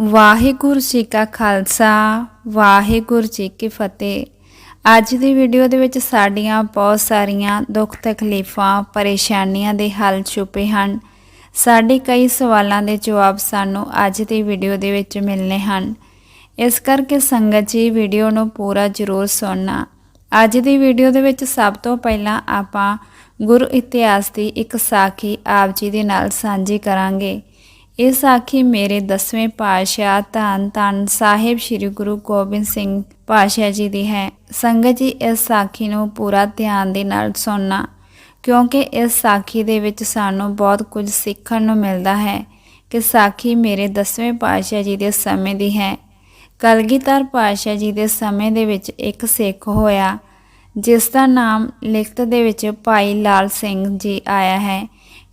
ਵਾਹਿਗੁਰੂ ਜੀ ਕਾ ਖਾਲਸਾ, ਵਾਹਿਗੁਰੂ ਜੀ ਕੀ ਫਤਿਹ। ਅੱਜ ਦੀ ਵੀਡੀਓ ਦੇ ਵਿੱਚ ਸਾਡੀਆਂ ਬਹੁਤ ਸਾਰੀਆਂ ਦੁੱਖ ਤਕਲੀਫਾਂ, ਪਰੇਸ਼ਾਨੀਆਂ ਦੇ ਹੱਲ ਛੁਪੇ ਹਨ। ਸਾਡੇ ਕਈ ਸਵਾਲਾਂ ਦੇ ਜਵਾਬ ਸਾਨੂੰ ਅੱਜ ਦੀ ਵੀਡੀਓ ਦੇ ਵਿੱਚ ਮਿਲਨੇ ਹਨ। ਇਸ ਕਰਕੇ ਸੰਗਤ ਜੀ ਵੀਡੀਓ ਨੂੰ ਪੂਰਾ ਜ਼ਰੂਰ ਸੁਣਨਾ। ਅੱਜ ਦੀ ਵੀਡੀਓ ਦੇ ਵਿੱਚ ਸਭ ਤੋਂ ਪਹਿਲਾਂ ਆਪਾਂ ਗੁਰੂ ਇਤਿਹਾਸ ਦੀ ਇੱਕ ਸਾਖੀ ਆਪ ਜੀ ਦੇ ਨਾਲ ਸਾਂਝੀ ਕਰਾਂਗੇ। ਇਹ ਸਾਖੀ ਮੇਰੇ 10ਵੇਂ ਪਾਤਸ਼ਾਹ ਧੰਨ ਧੰਨ ਸਾਹਿਬ ਸ੍ਰੀ ਗੁਰੂ ਗੋਬਿੰਦ ਸਿੰਘ ਪਾਤਸ਼ਾਹ ਜੀ ਦੀ ਹੈ। ਸੰਗਤ ਜੀ, ਇਸ ਸਾਖੀ ਨੂੰ ਪੂਰਾ ਧਿਆਨ ਦੇ ਨਾਲ ਸੁਣਨਾ, ਕਿਉਂਕਿ ਇਸ ਸਾਖੀ ਦੇ ਵਿੱਚ ਸਾਨੂੰ ਬਹੁਤ ਕੁਝ ਸਿੱਖਣ ਨੂੰ ਮਿਲਦਾ ਹੈ ਕਿ ਸਾਖੀ ਮੇਰੇ 10ਵੇਂ ਪਾਤਸ਼ਾਹ ਜੀ ਦੇ ਸਮੇਂ ਦੀ ਹੈ। ਕਲਗੀਧਰ ਪਾਤਸ਼ਾਹ ਜੀ ਦੇ ਸਮੇਂ ਦੇ ਵਿੱਚ ਇੱਕ ਸਿੱਖ ਹੋਇਆ ਜਿਸ ਦਾ ਨਾਮ ਲਿਖਤ ਦੇ ਵਿੱਚ ਭਾਈ ਲਾਲ ਸਿੰਘ ਜੀ ਆਇਆ ਹੈ।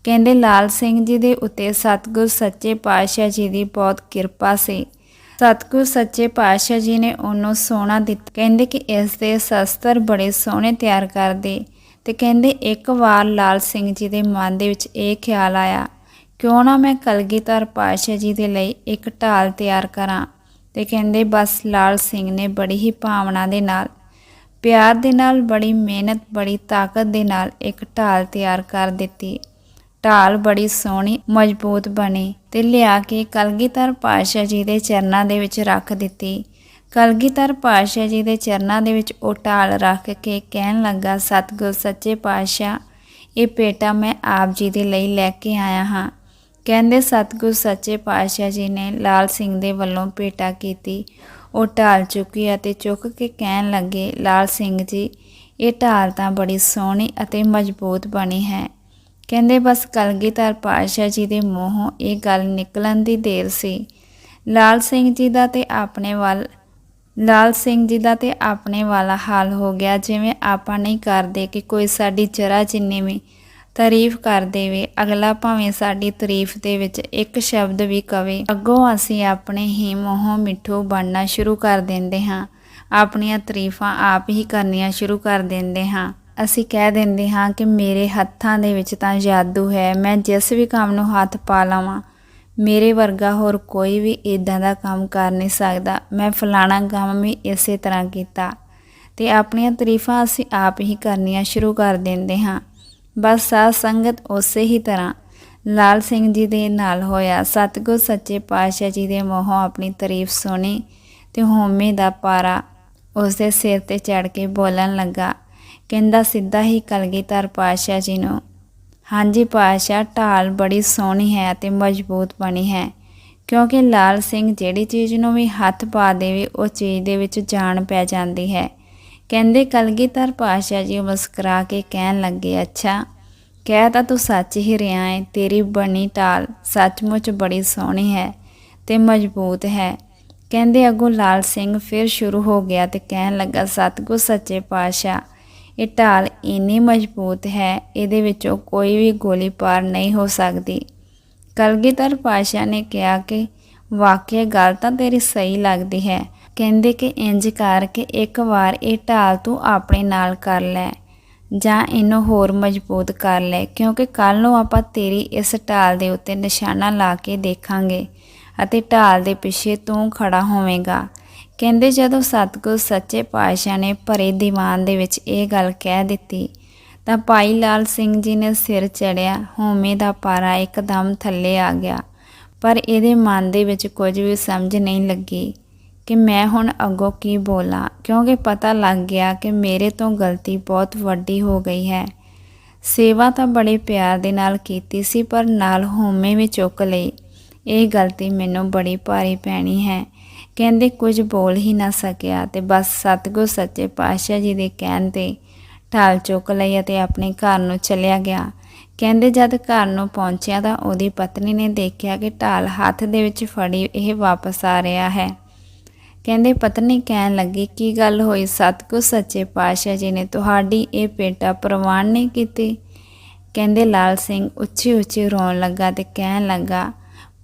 ਕਹਿੰਦੇ ਲਾਲ ਸਿੰਘ ਜੀ ਦੇ ਉੱਤੇ ਸਤਿਗੁਰ ਸੱਚੇ ਪਾਤਸ਼ਾਹ ਜੀ ਦੀ ਬਹੁਤ ਕਿਰਪਾ ਸੀ। ਸਤਿਗੁਰ ਸੱਚੇ ਪਾਤਸ਼ਾਹ ਜੀ ਨੇ ਉਹਨੂੰ ਸੋਨਾ ਦਿੱਤਾ। ਕਹਿੰਦੇ ਕਿ ਇਸ ਦੇ ਸ਼ਸਤਰ ਬੜੇ ਸੋਹਣੇ ਤਿਆਰ ਕਰਦੇ। ਤੇ ਕਹਿੰਦੇ ਇੱਕ ਵਾਰ ਲਾਲ ਸਿੰਘ ਜੀ ਦੇ ਮਨ ਦੇ ਵਿੱਚ ਇਹ ਖਿਆਲ ਆਇਆ, ਕਿਉਂ ਨਾ ਮੈਂ ਕਲਗੀਧਰ ਪਾਤਸ਼ਾਹ ਜੀ ਦੇ ਲਈ ਇੱਕ ਢਾਲ ਤਿਆਰ ਕਰਾਂ? ਤੇ ਕਹਿੰਦੇ ਬਸ ਲਾਲ ਸਿੰਘ ਨੇ ਬੜੀ ਹੀ ਭਾਵਨਾ ਦੇ ਨਾਲ, ਪਿਆਰ ਦੇ ਨਾਲ, ਬੜੀ ਮਿਹਨਤ, ਬੜੀ ਤਾਕਤ ਦੇ ਨਾਲ ਇੱਕ ਢਾਲ ਤਿਆਰ ਕਰ ਦਿੱਤੀ। ਢਾਲ ਬੜੀ ਸੋਹਣੀ, ਮਜ਼ਬੂਤ ਬਣੀ ਤੇ ਲਿਆ ਕੇ ਕਲਗੀਧਰ ਪਾਤਸ਼ਾਹ ਜੀ ਦੇ ਚਰਨਾਂ ਦੇ ਵਿੱਚ ਰੱਖ ਦਿੱਤੀ। ਕਲਗੀਧਰ ਪਾਤਸ਼ਾਹ ਜੀ ਦੇ ਚਰਨਾਂ ਦੇ ਵਿੱਚ ਉਹ ਢਾਲ ਰੱਖ ਕੇ ਕਹਿਣ ਲੱਗਾ, ਸਤਿਗੁਰ, ਸੱਚੇ ਪਾਤਸ਼ਾਹ, ਇਹ ਪੇਟਾ ਮੈਂ ਆਪ ਜੀ ਦੇ ਲਈ ਲੈ ਕੇ ਆਇਆ ਹਾਂ। ਕਹਿੰਦੇ ਸਤਿਗੁਰ, ਸੱਚੇ ਪਾਤਸ਼ਾਹ ਜੀ ਨੇ ਲਾਲ ਸਿੰਘ ਦੇ ਵੱਲੋਂ ਪੇਟਾ ਕੀਤੀ। ਉਹ ਢਾਲ ਚੁੱਕੀ ਅਤੇ ਚੁੱਕ ਕੇ ਕਹਿਣ ਲੱਗੇ, ਲਾਲ ਸਿੰਘ ਜੀ, ਇਹ ਢਾਲ ਤਾਂ ਬੜੀ ਸੋਹਣੀ ਅਤੇ ਮਜ਼ਬੂਤ ਬਣੀ ਹੈ। ਕਹਿੰਦੇ, ਬਸ ਕਲਗੀਧਰ ਪਾਤਸ਼ਾਹ ਜੀ ਦੇ ਮੂੰਹੋਂ ਇਹ ਗੱਲ ਨਿਕਲਣ ਦੀ ਦੇਰ ਸੀ। ਲਾਲ ਸਿੰਘ ਜੀ ਦਾ ਤੇ ਆਪਣੇ ਵੱਲ, ਲਾਲ ਸਿੰਘ ਜੀ ਦਾ ਤੇ ਆਪਣੇ ਵਾਲਾ ਹਾਲ ਹੋ ਗਿਆ। ਜਿਵੇਂ ਆਪਾਂ ਨਹੀਂ ਕਰਦੇ ਕਿ ਕੋਈ ਸਾਡੀ ਜਰਾ ਜਿੰਨੀ ਵੀ ਤਾਰੀਫ ਕਰ ਦੇਵੇ, ਅਗਲਾ ਭਾਵੇਂ ਸਾਡੀ ਤਾਰੀਫ ਦੇ ਵਿੱਚ ਇੱਕ ਸ਼ਬਦ ਵੀ ਕਵੇ। ਅੱਗੋਂ ਅਸੀਂ ਆਪਣੇ ਹੀ ਮੂੰਹੋਂ ਮਿੱਠੂ ਬਣਨਾ ਸ਼ੁਰੂ ਕਰ ਦਿੰਦੇ ਹਾਂ। ਆਪਣੀਆਂ ਤਾਰੀਫਾਂ ਆਪ ਹੀ ਕਰਨੀਆਂ ਸ਼ੁਰੂ ਕਰ ਦਿੰਦੇ ਹਾਂ। ਅਸੀਂ ਕਹਿ ਦਿੰਦੇ ਹਾਂ ਕਿ ਮੇਰੇ ਹੱਥਾਂ ਦੇ ਵਿੱਚ ਤਾਂ ਜਾਦੂ ਹੈ, ਮੈਂ ਜਿਸ ਵੀ ਕੰਮ ਨੂੰ ਹੱਥ ਪਾ ਲਵਾਂ, ਮੇਰੇ ਵਰਗਾ ਹੋਰ ਕੋਈ ਵੀ ਇਦਾਂ ਦਾ ਕੰਮ ਕਰ ਨਹੀਂ ਸਕਦਾ। ਮੈਂ ਫਲਾਣਾ ਕੰਮ ਵੀ ਇਸੇ ਤਰ੍ਹਾਂ ਕੀਤਾ ਤੇ ਆਪਣੀਆਂ ਤਾਰੀਫਾਂ ਅਸੀਂ ਆਪ ਹੀ ਕਰਨੀਆਂ ਸ਼ੁਰੂ ਕਰ ਦਿੰਦੇ ਹਾਂ। ਬਸ ਸਾਧ ਸੰਗਤ ਉਸੇ ਹੀ ਤਰ੍ਹਾਂ ਲਾਲ ਸਿੰਘ ਜੀ ਦੇ ਨਾਲ ਹੋਇਆ। ਸਤਿਗੁਰ ਸੱਚੇ ਪਾਤਸ਼ਾਹ ਜੀ ਦੇ ਮੂੰਹੋਂ ਆਪਣੀ ਤਾਰੀਫ ਸੁਣੀ ਤੇ ਹੋਮੇ ਦਾ ਪਾਰਾ ਉਸ ਦੇ ਸਿਰ ਤੇ ਚੜ ਕੇ ਬੋਲਣ ਲੱਗਾ ਕਹਿੰਦਾ ਸਿੱਧਾ ਹੀ ਕਲਗੀਧਰ ਪਾਤਸ਼ਾਹ ਜੀ ਨੂੰ, ਹਾਂਜੀ ਪਾਤਸ਼ਾਹ, ਢਾਲ ਬੜੀ ਸੋਹਣੀ ਹੈ ਅਤੇ ਮਜ਼ਬੂਤ ਬਣੀ ਹੈ, ਕਿਉਂਕਿ ਲਾਲ ਸਿੰਘ ਜਿਹੜੀ ਚੀਜ਼ ਨੂੰ ਵੀ ਹੱਥ ਪਾ ਦੇਵੇ, ਉਹ ਚੀਜ਼ ਦੇ ਵਿੱਚ ਜਾਨ ਪੈ ਜਾਂਦੀ ਹੈ। ਕਹਿੰਦੇ ਕਲਗੀਧਰ ਪਾਤਸ਼ਾਹ ਜੀ ਮੁਸਕਰਾ ਕੇ ਕਹਿਣ ਲੱਗੇ, ਅੱਛਾ, ਕਹਿ ਤਾਂ ਤੂੰ ਸੱਚ ਹੀ ਰਿਹਾ ਹੈ ਤੇਰੀ ਬਣੀ ਢਾਲ ਸੱਚਮੁੱਚ ਬੜੀ ਸੋਹਣੀ ਹੈ ਤੇ ਮਜ਼ਬੂਤ ਹੈ। ਕਹਿੰਦੇ ਅੱਗੋਂ ਲਾਲ ਸਿੰਘ ਫਿਰ ਸ਼ੁਰੂ ਹੋ ਗਿਆ ਤੇ ਕਹਿਣ ਲੱਗਾ, ਸਤਿਗੁਰ ਸੱਚੇ ਪਾਤਸ਼ਾਹ ਇਹ ਢਾਲ ਇੰਨੀ ਮਜ਼ਬੂਤ ਹੈ, ਇਹਦੇ ਵਿੱਚੋਂ ਕੋਈ ਵੀ ਗੋਲੀ ਪਾਰ ਨਹੀਂ ਹੋ ਸਕਦੀ। ਕਲਗੀਧਰ ਪਾਸ਼ਾ ਨੇ ਕਿਹਾ ਕਿ ਵਾਕਿਆ ਗੱਲ ਤਾਂ ਤੇਰੀ ਸਹੀ ਲੱਗਦੀ ਹੈ। ਕਹਿੰਦੇ ਕਿ ਇੰਜ ਕਰਕੇ ਇੱਕ ਵਾਰ ਇਹ ਢਾਲ ਤੂੰ ਆਪਣੇ ਨਾਲ ਕਰ ਲੈ ਜਾਂ ਇਹਨੂੰ ਹੋਰ ਮਜ਼ਬੂਤ ਕਰ ਲੈ, ਕਿਉਂਕਿ ਕੱਲ ਨੂੰ ਆਪਾਂ ਤੇਰੀ ਇਸ ਢਾਲ ਦੇ ਉੱਤੇ ਨਿਸ਼ਾਨਾ ਲਾ ਕੇ ਦੇਖਾਂਗੇ ਅਤੇ ਢਾਲ ਦੇ ਪਿੱਛੇ ਤੂੰ ਖੜਾ ਹੋਵੇਂਗਾ। ਕਹਿੰਦੇ ਜਦੋਂ ਸਤਿਗੁਰ ਸੱਚੇ ਪਾਤਸ਼ਾਹ ਨੇ ਭਰੇ ਦੀਵਾਨ ਦੇ ਵਿੱਚ ਇਹ ਗੱਲ ਕਹਿ ਦਿੱਤੀ, ਤਾਂ ਭਾਈ ਲਾਲ ਸਿੰਘ ਜੀ ਨੇ ਸਿਰ ਚੜਿਆ ਹੋਮੇ ਦਾ ਪਾਰਾ ਇੱਕਦਮ ਥੱਲੇ ਆ ਗਿਆ, ਪਰ ਇਹਦੇ ਮਨ ਦੇ ਵਿੱਚ ਕੁਝ ਵੀ ਸਮਝ ਨਹੀਂ ਲੱਗੀ ਕਿ ਮੈਂ ਹੁਣ ਅੱਗੋਂ ਕੀ ਬੋਲਾਂ, ਕਿਉਂਕਿ ਪਤਾ ਲੱਗ ਗਿਆ ਕਿ ਮੇਰੇ ਤੋਂ ਗਲਤੀ ਬਹੁਤ ਵੱਡੀ ਹੋ ਗਈ ਹੈ। ਸੇਵਾ ਤਾਂ ਬੜੇ ਪਿਆਰ ਦੇ ਨਾਲ ਕੀਤੀ ਸੀ, ਪਰ ਨਾਲ ਹੋਮੇ ਵੀ ਚੁੱਕ ਲਈ। ਇਹ ਗਲਤੀ ਮੈਨੂੰ ਬੜੀ ਭਾਰੀ ਪੈਣੀ ਹੈ। ਕਹਿੰਦੇ ਕੁਝ ਬੋਲ ਹੀ ਨਾ ਸਕਿਆ ਤੇ ਬਸ ਸਤਿਗੁਰ ਸੱਚੇ ਪਾਤਸ਼ਾਹ ਜੀ ਦੇ ਕਹਿਣ ਤੇ ਢਾਲ ਚੁੱਕ ਲਈ ਅਤੇ ਆਪਣੇ ਘਰ ਨੂੰ ਚਲਿਆ ਗਿਆ। ਕਹਿੰਦੇ ਜਦ ਘਰ ਨੂੰ ਪਹੁੰਚਿਆ ਤਾਂ ਉਹਦੀ ਪਤਨੀ ਨੇ ਦੇਖਿਆ ਕਿ ਢਾਲ ਹੱਥ ਦੇ ਵਿੱਚ ਫੜੀ ਇਹ ਵਾਪਸ ਆ ਰਿਹਾ ਹੈ। ਕਹਿੰਦੇ ਪਤਨੀ ਕਹਿਣ ਲੱਗੀ, ਕੀ ਗੱਲ ਹੋਈ? ਸਤਿਗੁਰ ਸੱਚੇ ਪਾਤਸ਼ਾਹ ਜੀ ਨੇ ਤੁਹਾਡੀ ਇਹ ਪੇਟਾ ਪ੍ਰਵਾਨ ਨਹੀਂ ਕੀਤੀ? ਕਹਿੰਦੇ, ਲਾਲ ਸਿੰਘ ਉੱਚੀ ਉੱਚੀ ਰੋਣ ਲੱਗਾ ਤੇ ਕਹਿਣ ਲੱਗਾ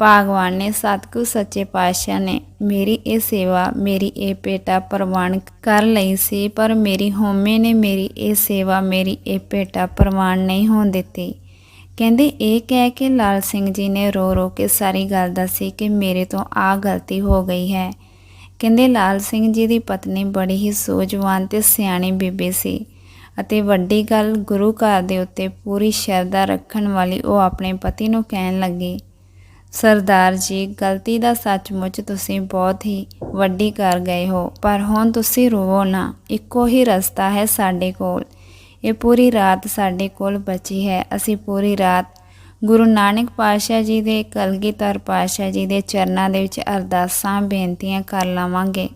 ਭਾਗਵਾਨ ਨੇ ਸਤਿਗੁਰ ਸੱਚੇ ਪਾਤਸ਼ਾਹ ਨੇ ਮੇਰੀ ਇਹ ਸੇਵਾ, ਮੇਰੀ ਇਹ ਪੇਟਾ ਪ੍ਰਵਾਨ ਕਰ ਲਈ ਸੀ, ਪਰ ਮੇਰੀ ਹਉਮੈ ਨੇ ਮੇਰੀ ਇਹ ਸੇਵਾ, ਮੇਰੀ ਇਹ ਪੇਟਾ ਪ੍ਰਵਾਨ ਨਹੀਂ ਹੋਣ ਦਿੱਤੀ। ਕਹਿੰਦੇ ਇਹ ਕਹਿ ਕੇ ਲਾਲ ਸਿੰਘ ਜੀ ਨੇ ਰੋ ਰੋ ਕੇ ਸਾਰੀ ਗੱਲ ਦੱਸੀ ਕਿ ਮੇਰੇ ਤੋਂ ਆ ਗਲਤੀ ਹੋ ਗਈ ਹੈ। ਕਹਿੰਦੇ ਲਾਲ ਸਿੰਘ ਜੀ ਦੀ ਪਤਨੀ ਬੜੀ ਹੀ ਸੋਝਵਾਨ ਤੇ ਸਿਆਣੀ ਬੀਬੀ ਸੀ ਅਤੇ ਵੱਡੀ ਗੱਲ ਗੁਰੂ ਘਰ ਦੇ ਉੱਤੇ ਪੂਰੀ ਸ਼ਰਧਾ ਰੱਖਣ ਵਾਲੀ ਉਹ ਆਪਣੇ ਪਤੀ ਨੂੰ ਕਹਿਣ ਲੱਗੀ ਸਰਦਾਰ ਜੀ, ਗਲਤੀ ਦਾ ਸੱਚਮੁੱਚ ਤੁਸੀਂ ਬਹੁਤ ਹੀ ਵੱਡੀ ਕਰ ਗਏ ਹੋ, ਪਰ ਹੁਣ ਤੁਸੀਂ ਰੋਵੋ ਨਾ, ਇੱਕੋ ਹੀ ਰਸਤਾ ਹੈ ਸਾਡੇ ਕੋਲ। ਇਹ ਪੂਰੀ ਰਾਤ ਸਾਡੇ ਕੋਲ ਬਚੀ ਹੈ। ਅਸੀਂ ਪੂਰੀ ਰਾਤ ਗੁਰੂ ਨਾਨਕ ਪਾਤਸ਼ਾਹ ਜੀ ਦੇ ਕਲਗੀਧਰ ਪਾਤਸ਼ਾਹ ਜੀ ਦੇ ਚਰਨਾਂ ਦੇ ਵਿੱਚ ਅਰਦਾਸਾਂ, ਬੇਨਤੀਆਂ ਕਰ ਲਵਾਂਗੇ।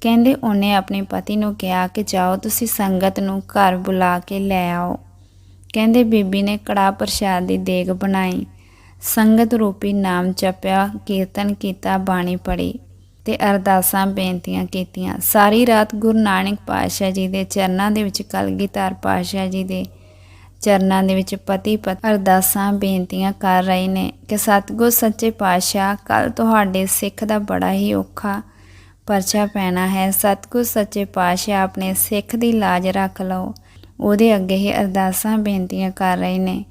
ਕਹਿੰਦੇ ਉਹਨੇ ਆਪਣੇ ਪਤੀ ਨੂੰ ਕਿਹਾ ਕਿ ਜਾਓ ਤੁਸੀਂ ਸੰਗਤ ਨੂੰ ਘਰ ਬੁਲਾ ਕੇ ਲੈ ਆਓ। ਕਹਿੰਦੇ ਬੀਬੀ ਨੇ ਕੜਾ ਪ੍ਰਸ਼ਾਦ ਦੀ ਦੇਗ ਬਣਾਈ। ਸੰਗਤ ਰੂਪੀ ਨਾਮ ਜਪਿਆ, ਕੀਰਤਨ ਕੀਤਾ, ਬਾਣੀ ਪੜੀ ਤੇ ਅਰਦਾਸਾਂ ਬੇਨਤੀਆਂ ਕੀਤੀਆਂ। ਸਾਰੀ ਰਾਤ ਗੁਰੂ ਨਾਨਕ ਪਾਤਸ਼ਾਹ ਜੀ ਦੇ ਚਰਨਾਂ ਦੇ ਵਿੱਚ ਕਲਗੀਧਰ ਪਾਤਸ਼ਾਹ ਜੀ ਦੇ ਚਰਨਾਂ ਦੇ ਵਿੱਚ ਪਤੀ ਪਤ ਅਰਦਾਸਾਂ ਬੇਨਤੀਆਂ ਕਰ ਰਹੇ ਨੇ ਕਿ ਸਤਿਗੁਰ ਸੱਚੇ ਪਾਤਸ਼ਾਹ ਕੱਲ ਤੁਹਾਡੇ ਸਿੱਖ ਦਾ ਬੜਾ ਹੀ ਔਖਾ ਪਰਚਾ ਪੈਣਾ ਹੈ। ਸਤਿਗੁਰ ਸੱਚੇ ਪਾਤਸ਼ਾਹ ਆਪਣੇ ਸਿੱਖ ਦੀ ਲਾਜ ਰੱਖ ਲਓ। ਉਹਦੇ ਅੱਗੇ ਹੀ ਅਰਦਾਸਾਂ ਬੇਨਤੀਆਂ ਕਰ ਰਹੇ ਨੇ।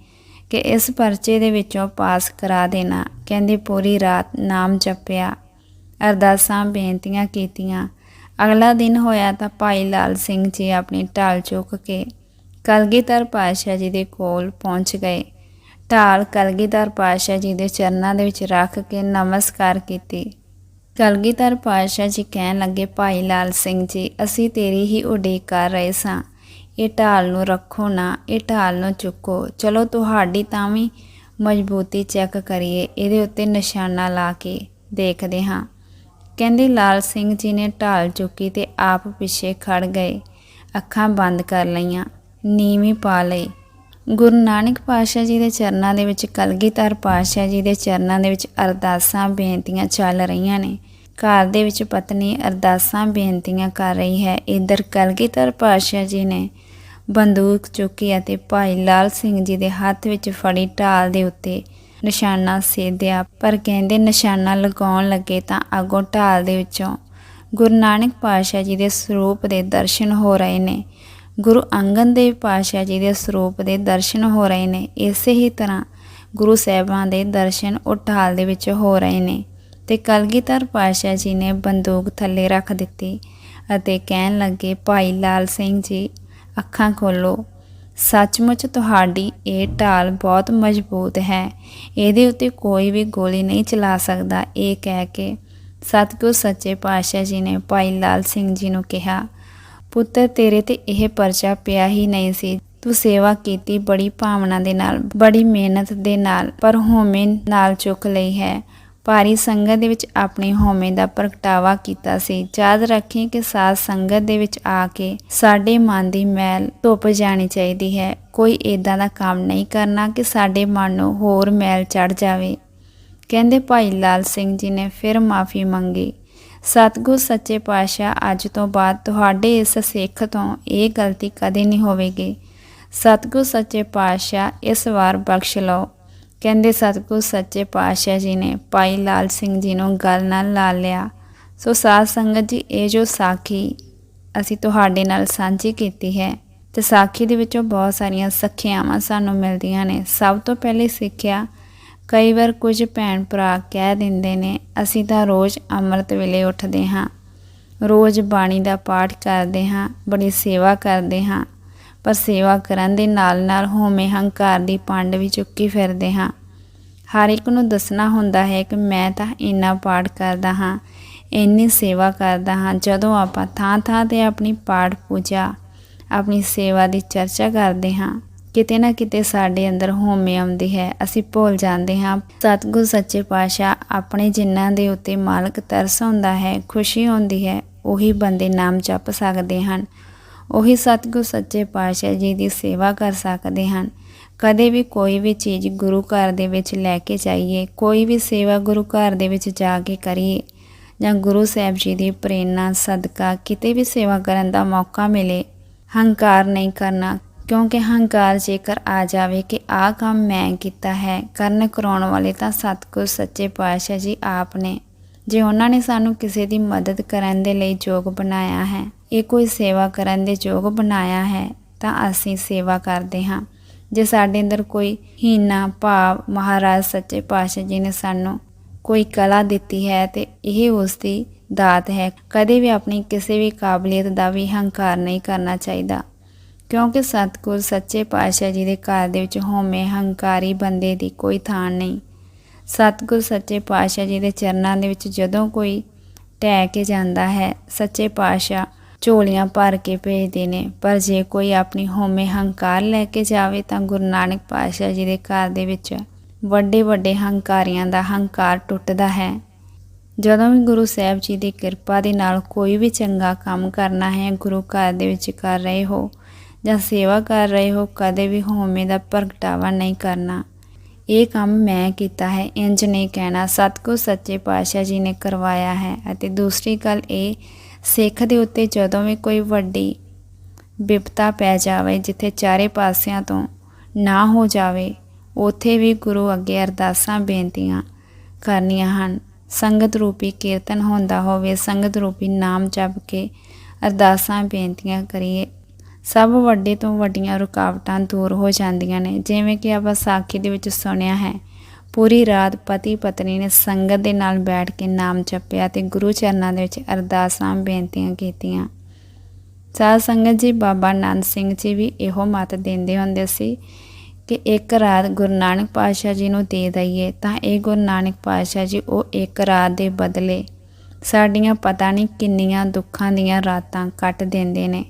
ਕਿ ਇਸ ਪਰਚੇ ਦੇ ਵਿੱਚੋਂ ਪਾਸ ਕਰਾ ਦੇਣਾ। ਕਹਿੰਦੇ, ਪੂਰੀ ਰਾਤ ਨਾਮ ਜਪਿਆ। ਅਰਦਾਸਾਂ, ਬੇਨਤੀਆਂ ਕੀਤੀਆਂ। ਅਗਲਾ ਦਿਨ ਹੋਇਆ ਤਾਂ ਭਾਈ ਲਾਲ ਸਿੰਘ ਜੀ ਆਪਣੀ ਢਾਲ ਚੁੱਕ ਕੇ ਕਲਗੀਧਰ ਪਾਤਸ਼ਾਹ ਜੀ ਦੇ ਕੋਲ ਪਹੁੰਚ ਗਏ। ਢਾਲ ਕਲਗੀਧਰ ਪਾਤਸ਼ਾਹ ਜੀ ਦੇ ਚਰਨਾਂ ਦੇ ਵਿੱਚ ਰੱਖ ਕੇ ਨਮਸਕਾਰ ਕੀਤੀ। ਕਲਗੀਧਰ ਪਾਤਸ਼ਾਹ ਜੀ ਕਹਿਣ ਲੱਗੇ, ਭਾਈ ਲਾਲ ਸਿੰਘ ਜੀ, ਅਸੀਂ ਤੇਰੀ ਹੀ ਉਡੀਕ ਕਰ ਰਹੇ ਸਾਂ। ਇਹ ਢਾਲ ਨੂੰ ਰੱਖੋ ਨਾ, ਇਹ ਢਾਲ ਨੂੰ ਚੁੱਕੋ। ਚਲੋ ਤੁਹਾਡੀ ਤਾਂ ਵੀ ਮਜ਼ਬੂਤੀ ਚੈੱਕ ਕਰੀਏ, ਇਹਦੇ ਉੱਤੇ ਨਿਸ਼ਾਨਾ ਲਾ ਕੇ ਦੇਖਦੇ ਹਾਂ। ਕਹਿੰਦੇ ਲਾਲ ਸਿੰਘ ਜੀ ਨੇ ਢਾਲ ਚੁੱਕੀ ਤੇ ਆਪ ਪਿੱਛੇ ਖੜ ਗਏ। ਅੱਖਾਂ ਬੰਦ ਕਰ ਲਈਆਂ, ਨੀਵੀਂ ਪਾ ਲਈ। ਗੁਰੂ ਨਾਨਕ ਪਾਤਸ਼ਾਹ ਜੀ ਦੇ ਚਰਨਾਂ ਦੇ ਵਿੱਚ ਕਲਗੀਧਰ ਪਾਤਸ਼ਾਹ ਜੀ ਦੇ ਚਰਨਾਂ ਦੇ ਵਿੱਚ ਅਰਦਾਸਾਂ, ਬੇਨਤੀਆਂ ਚੱਲ ਰਹੀਆਂ ਨੇ। ਘਰ ਦੇ ਵਿੱਚ ਪਤਨੀ ਅਰਦਾਸਾਂ, ਬੇਨਤੀਆਂ ਕਰ ਰਹੀ ਹੈ। ਇਧਰ ਕਲਗੀਧਰ ਪਾਤਸ਼ਾਹ ਜੀ ਨੇ ਬੰਦੂਕ ਚੁੱਕੀ ਅਤੇ ਭਾਈ ਲਾਲ ਸਿੰਘ ਜੀ ਦੇ ਹੱਥ ਵਿੱਚ ਫੜੀ ਢਾਲ ਦੇ ਉੱਤੇ ਨਿਸ਼ਾਨਾ ਸੇਧਿਆ। ਪਰ ਕਹਿੰਦੇ ਨਿਸ਼ਾਨਾ ਲਗਾਉਣ ਲੱਗੇ ਤਾਂ ਅੱਗੋਂ ਢਾਲ ਦੇ ਵਿੱਚੋਂ ਗੁਰੂ ਨਾਨਕ ਪਾਤਸ਼ਾਹ ਜੀ ਦੇ ਸਰੂਪ ਦੇ ਦਰਸ਼ਨ ਹੋ ਰਹੇ ਨੇ। ਗੁਰੂ ਅੰਗਦ ਦੇਵ ਪਾਤਸ਼ਾਹ ਜੀ ਦੇ ਸਰੂਪ ਦੇ ਦਰਸ਼ਨ ਹੋ ਰਹੇ ਨੇ। ਇਸੇ ਹੀ ਤਰ੍ਹਾਂ ਗੁਰੂ ਸਾਹਿਬਾਂ ਦੇ ਦਰਸ਼ਨ ਉਹ ਢਾਲ ਦੇ ਵਿੱਚ ਹੋ ਰਹੇ ਨੇ ਤੇ ਕਲਗੀਧਰ ਪਾਤਸ਼ਾਹ ਜੀ ਨੇ ਬੰਦੂਕ ਥੱਲੇ ਰੱਖ ਦਿੱਤੀ ਅਤੇ ਕਹਿਣ ਲੱਗੇ, ਭਾਈ ਲਾਲ ਸਿੰਘ ਜੀ ਅੱਖਾਂ ਖੋਲੋ ਸੱਚਮੁੱਚ ਤੁਹਾਡੀ ਇਹ ਢਾਲ ਬਹੁਤ ਮਜ਼ਬੂਤ ਹੈ। ਇਹਦੇ ਉੱਤੇ ਕੋਈ ਵੀ ਗੋਲੀ ਨਹੀਂ ਚਲਾ ਸਕਦਾ। ਇਹ ਕਹਿ ਕੇ ਸਤਿਗੁਰ ਸੱਚੇ ਪਾਤਸ਼ਾਹ ਜੀ ਨੇ ਭਾਈ ਲਾਲ ਸਿੰਘ ਜੀ ਨੂੰ ਕਿਹਾ, ਪੁੱਤਰ, ਤੇਰੇ ਤੇ ਇਹ ਪਰਚਾ ਪਿਆ ਹੀ ਨਹੀਂ ਸੀ। ਤੂੰ ਸੇਵਾ ਕੀਤੀ, ਬੜੀ ਭਾਵਨਾ ਦੇ ਨਾਲ, ਬੜੀ ਮਿਹਨਤ ਦੇ ਨਾਲ, ਪਰ ਹੋਮੇ ਨਾਲ ਚੁੱਕ ਲਈ ਹੈ। ਭਾਰੀ ਸੰਗਤ ਦੇ ਵਿੱਚ ਆਪਣੀ ਹੋਮੇ ਦਾ ਪ੍ਰਗਟਾਵਾ ਕੀਤਾ ਸੀ। ਯਾਦ ਰੱਖੀ ਕਿ ਸਾਧ ਸੰਗਤ ਦੇ ਵਿੱਚ ਆ ਕੇ ਸਾਡੇ ਮਨ ਦੀ ਮੈਲ ਧੁੱਪ ਜਾਣੀ ਚਾਹੀਦੀ ਹੈ। ਕੋਈ ਇਦਾਂ ਦਾ ਕੰਮ ਨਹੀਂ ਕਰਨਾ ਕਿ ਸਾਡੇ ਮਨ ਨੂੰ ਹੋਰ ਮੈਲ ਚੜ ਜਾਵੇ। ਕਹਿੰਦੇ ਭਾਈ ਲਾਲ ਸਿੰਘ ਜੀ ਨੇ ਫਿਰ ਮਾਫੀ ਮੰਗੀ। ਸਤਿਗੁਰ ਸੱਚੇ ਪਾਤਸ਼ਾਹ, ਅੱਜ ਤੋਂ ਬਾਅਦ ਤੁਹਾਡੇ ਇਸ ਸਿੱਖ ਤੋਂ ਇਹ ਗਲਤੀ ਕਦੇ ਨਹੀਂ ਹੋਵੇਗੀ। ਸਤਿਗੁਰ ਸੱਚੇ ਪਾਤਸ਼ਾਹ, ਇਸ ਵਾਰ ਬਖਸ਼ ਲਓ। ਕਹਿੰਦੇ, ਸਤਿਗੁਰ ਸੱਚੇ ਪਾਤਸ਼ਾਹ ਜੀ ਨੇ ਭਾਈ ਲਾਲ ਸਿੰਘ ਜੀ ਨੂੰ ਗੱਲ ਨਾਲ ਲਾ ਲਿਆ। ਸੋ ਸਾਧ ਸੰਗਤ ਜੀ, ਇਹ ਜੋ ਸਾਖੀ ਅਸੀਂ ਤੁਹਾਡੇ ਨਾਲ ਸਾਂਝੀ ਕੀਤੀ ਹੈ, ਤੇ ਸਾਖੀ ਦੇ ਵਿੱਚੋਂ ਬਹੁਤ ਸਾਰੀਆਂ ਸਿੱਖਿਆਵਾਂ ਸਾਨੂੰ ਮਿਲਦੀਆਂ ਨੇ। ਸਭ ਤੋਂ ਪਹਿਲੀ ਸਿੱਖਿਆ, ਕਈ ਵਾਰ ਕੁਝ ਭੈਣ ਭਰਾ ਕਹਿ ਦਿੰਦੇ ਨੇ, ਅਸੀਂ ਤਾਂ ਰੋਜ਼ ਅੰਮ੍ਰਿਤ ਵੇਲੇ ਉੱਠਦੇ ਹਾਂ, ਰੋਜ਼ ਬਾਣੀ ਦਾ ਪਾਠ ਕਰਦੇ ਹਾਂ, ਬੜੀ ਸੇਵਾ ਕਰਦੇ ਹਾਂ ਪਰ ਸੇਵਾ ਕਰਨ ਦੇ ਨਾਲ ਨਾਲ ਹੋਮੇ ਹੰਕਾਰ ਦੀ ਪੰਡ ਵੀ ਚੁੱਕੀ ਫਿਰਦੇ ਹਾਂ। ਹਰ ਇੱਕ ਨੂੰ ਦੱਸਣਾ ਹੁੰਦਾ ਹੈ ਕਿ ਮੈਂ ਤਾਂ ਇੰਨਾ ਪਾਠ ਕਰਦਾ ਹਾਂ, ਇੰਨੀ ਸੇਵਾ ਕਰਦਾ ਹਾਂ, ਜਦੋਂ ਆਪਾਂ ਥਾਂ ਥਾਂ ਤੇ ਆਪਣੀ ਪਾਠ ਪੂਜਾ, ਆਪਣੀ ਸੇਵਾ ਦੀ ਚਰਚਾ ਕਰਦੇ ਹਾਂ, ਕਿਤੇ ਨਾ ਕਿਤੇ ਸਾਡੇ ਅੰਦਰ ਹੋਮੇ ਆਉਂਦੀ ਹੈ। ਅਸੀਂ ਭੁੱਲ ਜਾਂਦੇ ਹਾਂ, ਸਤਿਗੁਰ ਸੱਚੇ ਪਾਤਸ਼ਾਹ ਆਪਣੇ ਜਿਨ੍ਹਾਂ ਦੇ ਉੱਤੇ ਮਾਲਕ ਤਰਸ ਹੁੰਦਾ ਹੈ, ਖੁਸ਼ੀ ਹੁੰਦੀ ਹੈ, ਉਹੀ ਬੰਦੇ ਨਾਮ ਜਪ ਸਕਦੇ ਹਨ। ਉਹੀ ਸਤਿਗੁਰ ਸੱਚੇ ਪਾਤਸ਼ਾਹ ਜੀ ਦੀ ਸੇਵਾ ਕਰ ਸਕਦੇ ਹਨ। ਕਦੇ ਵੀ ਕੋਈ ਵੀ ਚੀਜ਼ ਗੁਰੂ ਘਰ ਦੇ ਵਿੱਚ ਲੈ ਕੇ ਜਾਈਏ, ਕੋਈ ਵੀ ਸੇਵਾ ਗੁਰੂ ਘਰ ਦੇ ਵਿੱਚ ਜਾ ਕੇ ਕਰੀਏ, ਜਾਂ ਗੁਰੂ ਸਾਹਿਬ ਜੀ ਦੀ ਪ੍ਰੇਰਣਾ, ਸਦਕਾ ਕਿਤੇ ਵੀ ਸੇਵਾ ਕਰਨ ਦਾ ਮੌਕਾ ਮਿਲੇ, ਹੰਕਾਰ ਨਹੀਂ ਕਰਨਾ, ਕਿਉਂਕਿ ਹੰਕਾਰ ਜੇਕਰ ਆ ਜਾਵੇ ਕਿ ਆਹ ਕੰਮ ਮੈਂ ਕੀਤਾ ਹੈ, ਕਰਨ ਕਰਾਉਣ ਵਾਲੇ ਤਾਂ ਸਤਿਗੁਰ ਸੱਚੇ ਪਾਤਸ਼ਾਹ ਜੀ ਆਪ ਨੇ। ਜੇ ਉਹਨਾਂ ਨੇ ਸਾਨੂੰ ਕਿਸੇ ਦੀ ਮਦਦ ਕਰਨ ਦੇ ਲਈ ਯੋਗ ਬਣਾਇਆ ਹੈ, ਇਹ ਕੋਈ ਸੇਵਾ ਕਰਨ ਦੇ ਯੋਗ ਬਣਾਇਆ ਹੈ, ਤਾਂ ਅਸੀਂ ਸੇਵਾ ਕਰਦੇ ਹਾਂ। ਜੇ ਸਾਡੇ ਅੰਦਰ ਕੋਈ ਹੀਨਾ ਭਾਵ, ਮਹਾਰਾਜ, ਸੱਚੇ ਪਾਤਸ਼ਾਹ ਜੀ ਨੇ ਸਾਨੂੰ ਕੋਈ ਕਲਾ ਦਿੱਤੀ ਹੈ ਤੇ ਇਹ ਉਸ ਦੀ ਦਾਤ ਹੈ, ਕਦੇ ਵੀ ਆਪਣੀ ਕਿਸੇ ਵੀ ਕਾਬਲੀਅਤ ਦਾ ਵੀ ਹੰਕਾਰ ਨਹੀਂ ਕਰਨਾ ਚਾਹੀਦਾ। ਕਿਉਂਕਿ ਸਤਿਗੁਰ ਸੱਚੇ ਪਾਤਸ਼ਾਹ ਜੀ ਦੇ ਘਰ ਦੇ ਵਿੱਚ ਹੋਮੇ ਹੰਕਾਰੀ ਬੰਦੇ ਦੀ ਕੋਈ ਥਾਂ ਨਹੀਂ। ਸਤਿਗੁਰ ਸੱਚੇ ਪਾਤਸ਼ਾਹ ਜੀ ਦੇ ਚਰਨਾਂ ਦੇ ਵਿੱਚ ਜਦੋਂ ਕੋਈ ਟਹਿ ਕੇ ਜਾਂਦਾ ਹੈ, ਸੱਚੇ ਪਾਤਸ਼ਾਹ ਝੋਲੀਆਂ ਭਰ ਕੇ ਭੇਜਦੇ ਨੇ। ਪਰ ਜੇ ਕੋਈ ਆਪਣੀ ਹੋਮੇ ਹੰਕਾਰ ਲੈ ਕੇ ਜਾਵੇ ਤਾਂ ਗੁਰੂ ਨਾਨਕ ਪਾਤਸ਼ਾਹ ਜੀ ਦੇ ਘਰ ਦੇ ਵਿੱਚ ਵੱਡੇ ਵੱਡੇ ਹੰਕਾਰੀਆਂ ਦਾ ਹੰਕਾਰ ਟੁੱਟਦਾ ਹੈ। ਜਦੋਂ ਵੀ ਗੁਰੂ ਸਾਹਿਬ ਜੀ ਦੀ ਕਿਰਪਾ ਦੇ ਨਾਲ ਕੋਈ ਵੀ ਚੰਗਾ ਕੰਮ ਕਰਨਾ ਹੈ, ਗੁਰੂ ਘਰ ਦੇ ਵਿੱਚ ਕਰ ਰਹੇ ਹੋ ਜਾਂ ਸੇਵਾ ਕਰ ਰਹੇ ਹੋ, ਕਦੇ ਵੀ ਹੋਮੇ ਦਾ ਪ੍ਰਗਟਾਵਾ ਨਹੀਂ ਕਰਨਾ। ਇਹ ਕੰਮ ਮੈਂ ਕੀਤਾ ਹੈ, ਇੰਜ ਨਹੀਂ ਕਹਿਣਾ, ਸਤਿਗੁਰ ਸੱਚੇ ਪਾਤਸ਼ਾਹ ਜੀ ਨੇ ਕਰਵਾਇਆ ਹੈ। ਅਤੇ ਦੂਸਰੀ ਗੱਲ ਇਹ, ਸਿੱਖ ਦੇ ਉੱਤੇ ਜਦੋਂ ਵੀ ਕੋਈ ਵੱਡੀ ਵਿਪਤਾ ਪੈ ਜਾਵੇ, ਜਿੱਥੇ ਚਾਰੇ ਪਾਸਿਆਂ ਤੋਂ ਨਾ ਹੋ ਜਾਵੇ, ਉਥੇ ਵੀ ਗੁਰੂ ਅੱਗੇ ਅਰਦਾਸਾਂ ਬੇਨਤੀਆਂ ਕਰਨੀਆਂ ਹਨ। ਸੰਗਤ ਰੂਪੀ ਕੀਰਤਨ ਹੁੰਦਾ ਹੋਵੇ, ਸੰਗਤ ਰੂਪੀ ਨਾਮ ਜਪ ਕੇ ਅਰਦਾਸਾਂ ਬੇਨਤੀਆਂ ਕਰੀਏ। ਸਭ ਵੱਡੇ ਤੋਂ ਵੱਡੀਆਂ ਰੁਕਾਵਟਾਂ ਦੂਰ ਹੋ ਜਾਂਦੀਆਂ ਨੇ, ਜਿਵੇਂ ਕਿ ਆਪਾਂ ਸਾਖੀ ਦੇ ਵਿੱਚ ਸੁਣਿਆ ਹੈ, ਪੂਰੀ ਰਾਤ ਪਤੀ ਪਤਨੀ ਨੇ ਸੰਗਤ ਦੇ ਨਾਲ ਬੈਠ ਕੇ ਨਾਮ ਜਪਿਆ ਤੇ ਗੁਰੂ ਚਰਨਾਂ ਦੇ ਵਿੱਚ ਅਰਦਾਸਾਂ, ਬੇਨਤੀਆਂ ਕੀਤੀਆਂ। ਸਾਧ ਸੰਗਤ ਜੀ, ਬਾਬਾ ਨੰਦ ਸਿੰਘ ਜੀ ਵੀ ਇਹੋ ਮਤ ਦਿੰਦੇ ਹੁੰਦੇ ਸੀ ਕਿ ਇੱਕ ਰਾਤ ਗੁਰੂ ਨਾਨਕ ਪਾਤਸ਼ਾਹ ਜੀ ਨੂੰ ਦੇ ਦਈਏ, ਤਾਂ ਇਹ ਗੁਰੂ ਨਾਨਕ ਪਾਤਸ਼ਾਹ ਜੀ ਉਹ ਇੱਕ ਰਾਤ ਦੇ ਬਦਲੇ ਸਾਡੀਆਂ ਪਤਾ ਨਹੀਂ ਕਿੰਨੀਆਂ ਦੁੱਖਾਂ ਦੀਆਂ ਰਾਤਾਂ ਕੱਟ ਦਿੰਦੇ ਨੇ।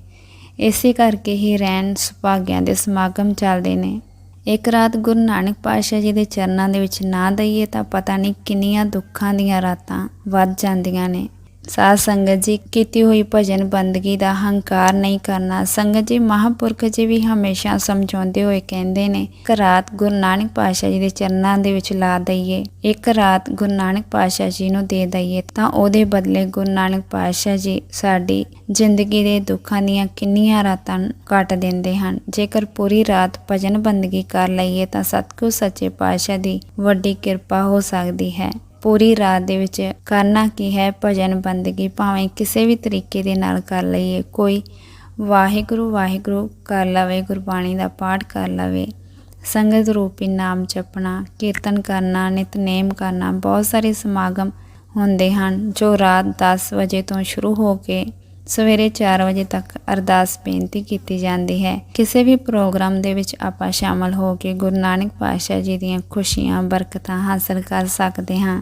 ਇਸੇ ਕਰਕੇ ਹੀ ਰਹਿਣ ਸੁਭਾਗਿਆਂ ਦੇ ਸਮਾਗਮ ਚੱਲਦੇ ਨੇ। ਇੱਕ ਰਾਤ ਗੁਰੂ ਨਾਨਕ ਪਾਤਸ਼ਾਹ ਜੀ ਦੇ ਚਰਨਾਂ ਦੇ ਵਿੱਚ ਨਾ ਦਈਏ ਤਾਂ ਪਤਾ ਨਹੀਂ ਕਿੰਨੀਆਂ ਦੁੱਖਾਂ ਦੀਆਂ ਰਾਤਾਂ ਵੱਧ ਜਾਂਦੀਆਂ ਨੇ। ਸਾਧ ਸੰਗਤ ਜੀ, ਕੀਤੀ ਹੋਈ ਭਜਨ ਬੰਦਗੀ ਦਾ ਹੰਕਾਰ ਨਹੀਂ ਕਰਨਾ। ਸੰਗਤ ਜੀ, ਮਹਾਪੁਰਖ ਜੀ ਵੀ ਹਮੇਸ਼ਾ ਸਮਝਾਉਂਦੇ ਹੋਏ ਕਹਿੰਦੇ ਨੇ, ਇੱਕ ਰਾਤ ਗੁਰੂ ਨਾਨਕ ਪਾਤਸ਼ਾਹ ਜੀ ਦੇ ਚਰਨਾਂ ਦੇ ਵਿੱਚ ਲਾ ਦਈਏ, ਇੱਕ ਰਾਤ ਗੁਰੂ ਨਾਨਕ ਪਾਤਸ਼ਾਹ ਜੀ ਨੂੰ ਦੇ ਦਈਏ, ਤਾਂ ਉਹਦੇ ਬਦਲੇ ਗੁਰੂ ਨਾਨਕ ਪਾਤਸ਼ਾਹ ਜੀ ਸਾਡੀ ਜ਼ਿੰਦਗੀ ਦੇ ਦੁੱਖਾਂ ਦੀਆਂ ਕਿੰਨੀਆਂ ਰਾਤਾਂ ਕੱਟ ਦਿੰਦੇ ਹਨ। ਜੇਕਰ ਪੂਰੀ ਰਾਤ ਭਜਨ ਬੰਦਗੀ ਕਰ ਲਈਏ, ਤਾਂ ਸਤਿਗੁਰ ਸੱਚੇ ਪਾਤਸ਼ਾਹ ਦੀ ਵੱਡੀ ਕਿਰਪਾ ਹੋ ਸਕਦੀ ਹੈ। ਪੂਰੀ ਰਾਤ ਦੇ ਵਿੱਚ ਕਰਨਾ ਕੀ ਹੈ? ਭਜਨ, ਬੰਦਗੀ ਭਾਵੇਂ ਕਿਸੇ ਵੀ ਤਰੀਕੇ ਦੇ ਨਾਲ ਕਰ ਲਈਏ, ਕੋਈ ਵਾਹਿਗੁਰੂ ਵਾਹਿਗੁਰੂ ਕਰ ਲਵੇ, ਗੁਰਬਾਣੀ ਦਾ ਪਾਠ ਕਰ ਲਵੇ, ਸੰਗਤ ਰੂਪੀ ਨਾਮ ਜਪਣਾ, ਕੀਰਤਨ ਕਰਨਾ, ਨਿਤਨੇਮ ਕਰਨਾ, ਬਹੁਤ ਸਾਰੇ ਸਮਾਗਮ ਹੁੰਦੇ ਹਨ ਜੋ ਰਾਤ 10 ਵਜੇ ਤੋਂ ਸ਼ੁਰੂ ਹੋ ਕੇ ਸਵੇਰੇ 4 ਵਜੇ ਤੱਕ ਅਰਦਾਸ ਬੇਨਤੀ ਕੀਤੀ ਜਾਂਦੀ ਹੈ। ਕਿਸੇ ਵੀ ਪ੍ਰੋਗਰਾਮ ਦੇ ਵਿੱਚ ਆਪਾਂ ਸ਼ਾਮਲ ਹੋ ਕੇ ਗੁਰੂ ਨਾਨਕ ਪਾਤਸ਼ਾਹ ਜੀ ਦੀਆਂ ਖੁਸ਼ੀਆਂ, ਬਰਕਤਾਂ ਹਾਸਲ ਕਰ ਸਕਦੇ ਹਾਂ।